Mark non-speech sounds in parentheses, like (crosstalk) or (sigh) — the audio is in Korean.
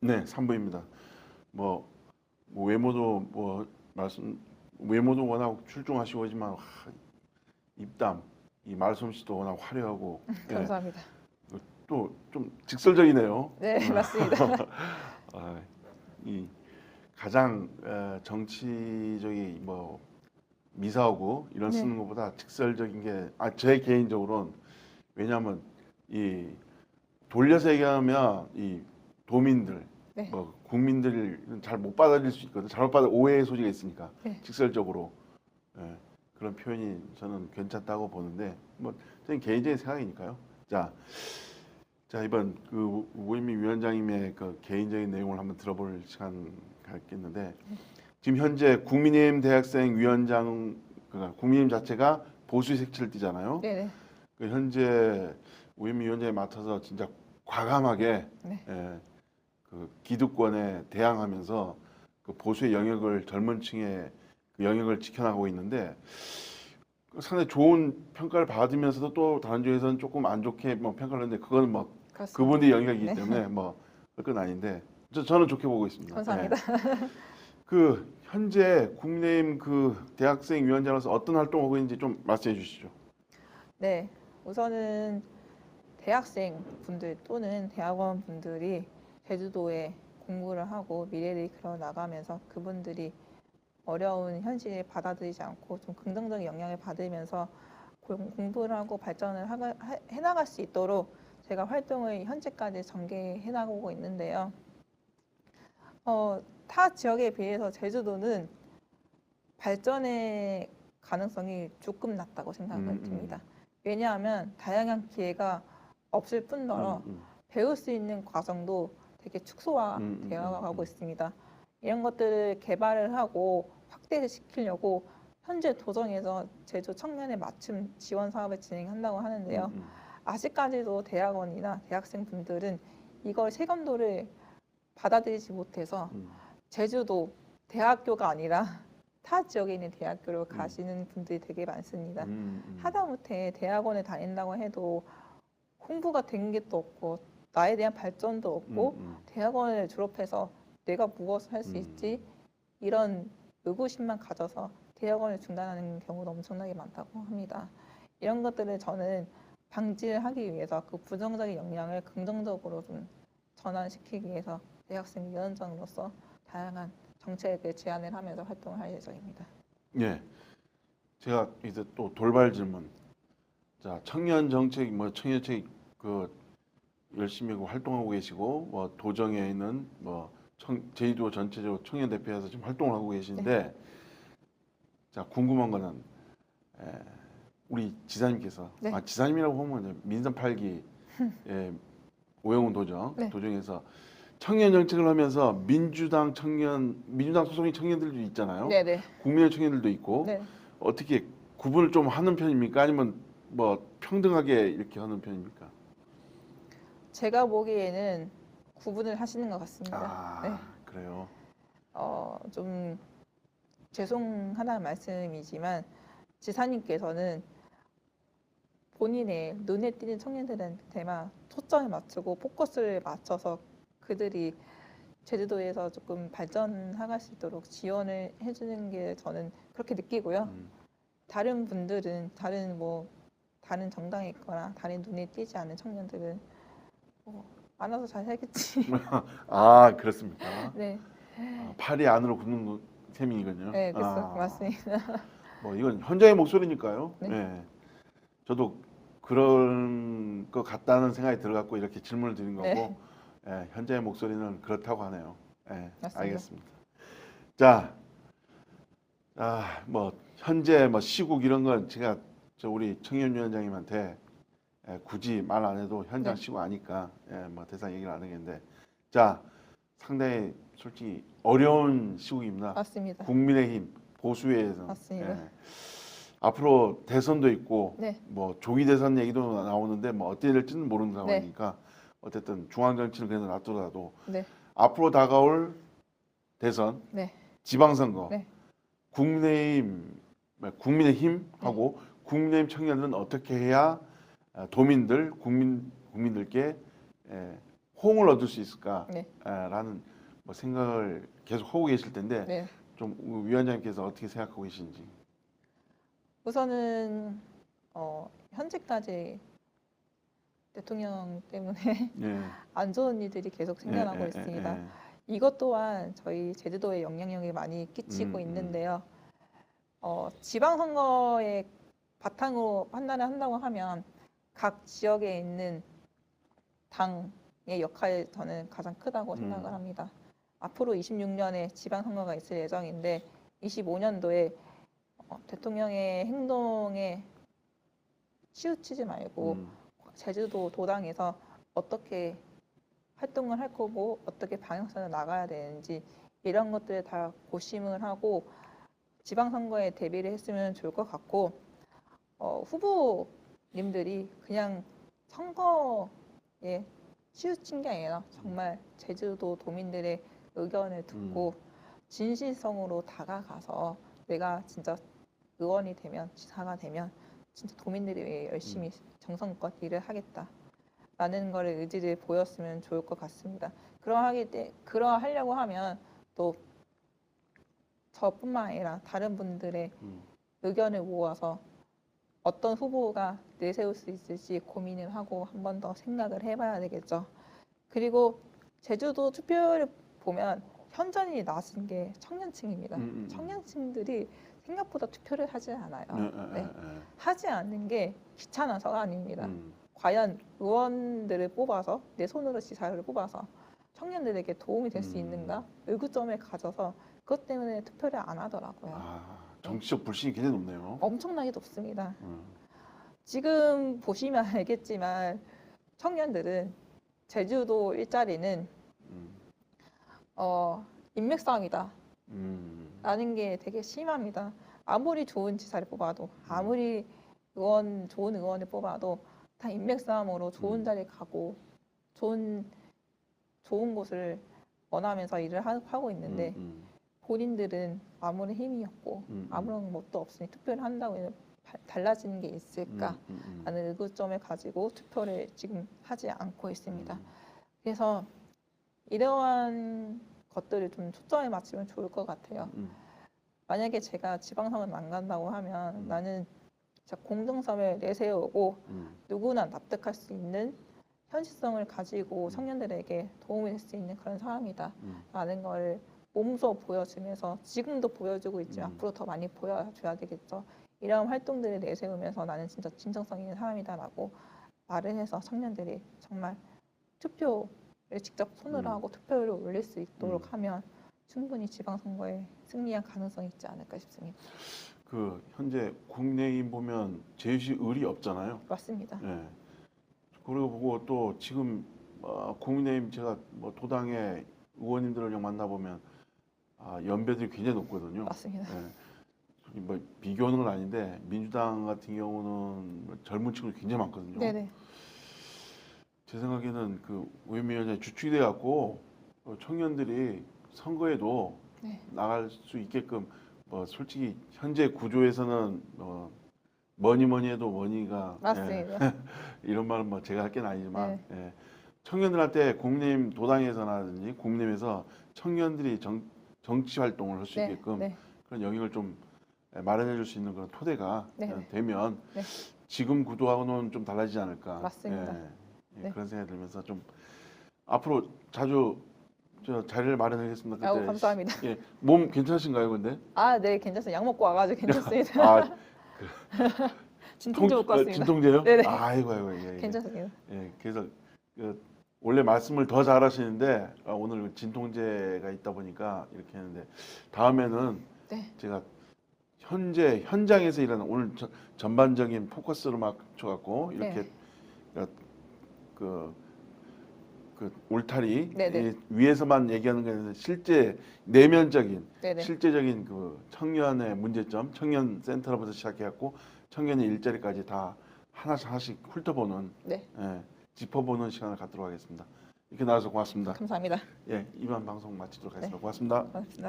네, 3부입니다. 뭐, 뭐 외모도 뭐 말씀 외모도 워낙 출중하시고 하지만 하, 입담, 이 말솜씨도 워낙 화려하고 예, (laughs) 감사합니다. 또 좀 직설적이네요. 네, 맞습니다. (laughs) 아, 이 가장 어, 정치적인 뭐 미사하고 이런 네. 쓰는 것보다 직설적인 게 아 제 개인적으로는 왜냐하면 이 돌려서 얘기하면 이 도민들 네. 뭐 국민들은 잘 못 받아들일 수 있거든 잘못 받아 오해의 소지가 있으니까 네. 직설적으로 예, 그런 표현이 저는 괜찮다고 보는데 뭐 저는 개인적인 생각이니까요. 자. 자 이번 그 우임미 위원장님의 그 개인적인 내용을 한번 들어볼 시간 갖겠는데 지금 현재 국민의힘 대학생 위원장 그러니까 국민의힘 자체가 보수 색채를 띠잖아요. 네, 네. 그 현재 우임미 위원장이 맡아서 진짜 과감하게 네. 예, 그 기득권에 대항하면서 그 보수의 영역을 젊은 층의 그 영역을 지켜나가고 있는데 그 상당히 좋은 평가를 받으면서도 또 다른 쪽에서는 조금 안 좋게 뭐 평가를 했는데 그거는 뭐 그렇습니다. 그분의 영역이기 네. 때문에 뭐 그건 아닌데 저, 저는 좋게 보고 있습니다. 감사합니다. 네. 그 현재 국민의힘 그 대학생 위원장으로서 어떤 활동하고 있는지 좀 말씀해 주시죠. 네, 우선은 대학생 분들 또는 대학원 분들이 제주도에 공부를 하고 미래를 이끌어 나가면서 그분들이 어려운 현실을 받아들이지 않고 좀 긍정적인 영향을 받으면서 공- 공부를 하고 발전을 하가- 하- 해나갈 수 있도록 제가 활동을 현재까지 전개해 나가고 있는데요. 어, 타 지역에 비해서 제주도는 발전의 가능성이 조금 낮다고 생각을 음, 음. 듭니다. 왜냐하면 다양한 기회가 없을 뿐더러 음, 배울 수 있는 과정도 되게 축소화 음, 음, 되어 음, 가고 음. 있습니다. 이런 것들을 개발을 하고 확대를 시키려고 현재 도정에서 제주 청년의 맞춤 지원 사업을 진행한다고 음, 하는데요. 음, 아직까지도 대학원이나 대학생 분들은 이걸 체감도를 받아들이지 못해서 음, 제주도 대학교가 아니라 (laughs) 타 지역에 있는 대학교로 가시는 분들이 되게 많습니다. 하다못해 대학원에 다닌다고 해도 공부가 된 게 또 없고 나에 대한 발전도 없고 음, 음. 대학원을 졸업해서 내가 무엇을 할수 음. 있지 이런 의구심만 가져서 대학원을 중단하는 경우도 엄청나게 많다고 합니다. 이런 것들을 저는 방지를 하기 위해서 그 부정적인 영향을 긍정적으로 좀 전환시키기 위해서 대학생 위원장으로서 다양한 정책을 제안을 하면서 활동을 할 예정입니다. 예. 제가 이제 또 돌발 질문. 자, 청년 정책 뭐 청년책 그 열심히 그 활동하고 계시고 뭐 도정에 있는 뭐 청, 제주도 전체적으로 청년 대표에서 지금 활동을 하고 계신데 자, 궁금한 거는 에, 우리 지사님께서 네. 아, 지사님이라고 하면 민선 8기 (laughs) 예, 오영훈 도정 네. 도정에서 청년 정책을 하면서 민주당 청년 민주당 소속인 청년들도 있잖아요. 네네. 국민의 청년들도 있고 네. 어떻게 구분을 좀 하는 편입니까? 아니면 뭐 평등하게 이렇게 하는 편입니까? 제가 보기에는 구분을 하시는 것 같습니다. 아 네. 그래요. 어, 좀 죄송하다는 말씀이지만 지사님께서는 본인의 눈에 띄는 청년들한테만 초점을 맞추고 포커스를 맞춰서 그들이 제주도에서 조금 발전하갈 수 있도록 지원을 해주는 게 저는 그렇게 느끼고요. 음, 다른 분들은 다른 뭐 다른 정당에 있거나 다른 눈에 띄지 않는 청년들은 뭐 알아서 잘 살겠지. (laughs) 아 그렇습니까? (laughs) 네, 아, 팔이 안으로 굳는 셈이군요. 네, 그래서 아, 맞습니다. (laughs) 뭐 이건 현장의 목소리니까요. 네. 네. 저도 그런 것 같다는 생각이 들어갖고 이렇게 질문을 드린 거고 네. 예, 현장의 목소리는 그렇다고 하네요. 예, 맞습니다. 알겠습니다. 자, 아, 뭐 현재 뭐 시국 이런 건 제가 저 우리 청년위원장님한테 예, 굳이 말 안 해도 현장 네. 시국 아니까 예, 뭐 대상 얘기를 안 하겠는데 자 상당히 솔직히 어려운 시국입니다. 맞습니다. 국민의힘 보수에서 맞습니다. 앞으로 대선도 있고 네, 뭐 조기 대선 얘기도 나오는데 뭐 어떻게 될지는 모르는 네. 상황이니까 어쨌든 중앙 정치는 그래도 놔두더라도 네, 앞으로 다가올 대선, 네, 지방선거, 네. 국민의힘, 국민의힘하고 국민의힘 청년들은 어떻게 해야 아, 도민들, 국민 국민들께 에, 호응을 얻을 수 있을까라는 네. 뭐 생각을 계속 하고 계실 텐데 네. 좀 위원장님께서 어떻게 생각하고 계신지. 우선은 어, 현재까지 대통령 때문에 예. (laughs) 안 좋은 일들이 계속 생겨나고 예, 예, 있습니다. 예, 예. 이것 또한 저희 제주도에 영향력이 많이 끼치고 음, 음. 있는데요. 어, 지방선거에 바탕으로 판단을 한다고 하면 각 지역에 있는 당의 역할이 저는 가장 크다고 음. 생각을 합니다. 앞으로 26년에 지방선거가 있을 예정인데 25년도에 어, 대통령의 행동에 치우치지 말고 음, 제주도 도당에서 어떻게 활동을 할 거고 어떻게 방향성을 나가야 되는지 이런 것들을 다 고심을 하고 지방선거에 대비를 했으면 좋을 것 같고 어, 후보 님들이 그냥 선거에 치우친 게 아니라 정말 제주도 도민들의 의견을 듣고 진실성으로 다가가서 내가 진짜 의원이 되면 지사가 되면 진짜 도민들을 위해 열심히 정성껏 일을 하겠다라는 거를 의지를 보였으면 좋을 것 같습니다. 그러하기 때 그러하려고 하면 또 저뿐만 아니라 다른 분들의 음. 의견을 모아서 어떤 후보가 내세울 수 있을지 고민을 하고 한 번 더 생각을 해봐야 되겠죠. 그리고 제주도 투표를 보면 현저히 낮은 게 청년층입니다. 음, 음, 음. 청년층들이 생각보다 투표를 하지 않아요. 예, 예, 네. 하지 않는 게 귀찮아서가 아닙니다. 음, 과연 의원들을 뽑아서 내 손으로 지사를 뽑아서 청년들에게 도움이 될수 음. 있는가 의구점을 가져서 그것 때문에 투표를 안 하더라고요. 아, 정치적 불신이 굉장히 높네요. 엄청나게 높습니다. 음, 지금 보시면 (laughs) 알겠지만 청년들은 제주도 일자리는 음, 어, 인맥 싸움이다. 음, 라는 게 되게 심합니다. 아무리 좋은 지사를 뽑아도 아무리 의원 좋은 의원을 뽑아도 다 인맥 싸움으로 좋은 음. 자리 가고 좋은 좋은 곳을 원하면서 일을 하, 고 있는데 음, 본인들은 아무런 힘이 없고 음, 음. 아무런 것도 없으니 투표를 한다고 해서 바- 달라지는 게 음, 있을까 음, 음, 하는 의구점을 가지고 투표를 지금 하지 않고 있습니다. 음, 그래서 이러한 것들을 좀 초점에 맞추면 좋을 것 같아요. 음, 만약에 제가 지방선거 안 간다고 하면 음. 나는 공정성을 내세우고 음, 누구나 납득할 수 있는 현실성을 가지고 음. 청년들에게 도움이 될 수 있는 그런 사람이다 라는 음, 걸 몸소 보여주면서 지금도 보여주고 있지만 음. 앞으로 더 많이 보여줘야 되겠죠. 이런 활동들을 내세우면서 나는 진짜 진정성 있는 사람이다라고 말을 해서 청년들이 정말 투표를 직접 손으로 음. 하고 투표를 올릴 수 있도록 음. 하면 충분히 지방선거에 승리할 가능성이 있지 않을까 싶습니다. 그 현재 국내인 보면 제주시 을이 없잖아요. 맞습니다. 예. 그리고 보고 또 지금 어, 국민의힘 제가 뭐 도당의 의원님들을 좀 만나보면 아, 연배들이 굉장히 높거든요. 맞습니다. 예. 솔직히 뭐 비교하는 건 아닌데 민주당 같은 경우는 뭐 젊은 친구들 굉장히 많거든요. 네네. 제 생각에는 그 의원위원회 주축이 돼 갖고 어, 청년들이 선거에도 네. 나갈 수 있게끔 뭐 솔직히 현재 구조에서는 어, 뭐니 뭐니 해도 뭐니가 예, 맞습니다. (laughs) 이런 말은 뭐 제가 할 게 아니지만 네. 예. 청년들한테 국민의힘 도당에서나든지 국민의힘에서 청년들이 정, 정치 활동을 할 수 네. 있게끔 네. 그런 영역을 좀 마련해 줄 수 있는 그런 토대가 네. 어, 되면 네. 지금 구도하고는 좀 달라지지 않을까 맞습니다. 예. 예, 네. 그런 생각이 들면서 좀 앞으로 자주 저 자리를 마련하겠습니다. 아우 그때 감사합니다. 예, 몸 괜찮으신가요, 근데? 아, 네, 괜찮습니다. 약 먹고 와가지고 괜찮습니다. (laughs) 아, (laughs) 진통제 먹고 어, 왔습니다. 진통제요? 네네. 아이고 아이고 예, 예. 괜찮습니다. 예, 그래서 그 원래 말씀을 더 잘하시는데 아, 오늘 진통제가 있다 보니까 이렇게 했는데 다음에는 네. 제가 현재 현장에서 일하는 오늘 저- 전반적인 포커스를 맞춰갖고 이렇게 네. 그, 그 울타리 네네. 이 위에서만 얘기하는 게 아니라 실제 내면적인 네네. 실제적인 그 청년의 문제점, 청년 센터로부터 시작해갖고 청년의 일자리까지 다 하나씩 하나씩 훑어보는 네. 예, 짚어보는 시간을 갖도록 하겠습니다. 이렇게 나와서 고맙습니다. 감사합니다. 예, 이만 방송 마치도록 하겠습니다. 네. 고맙습니다. 고맙습니다.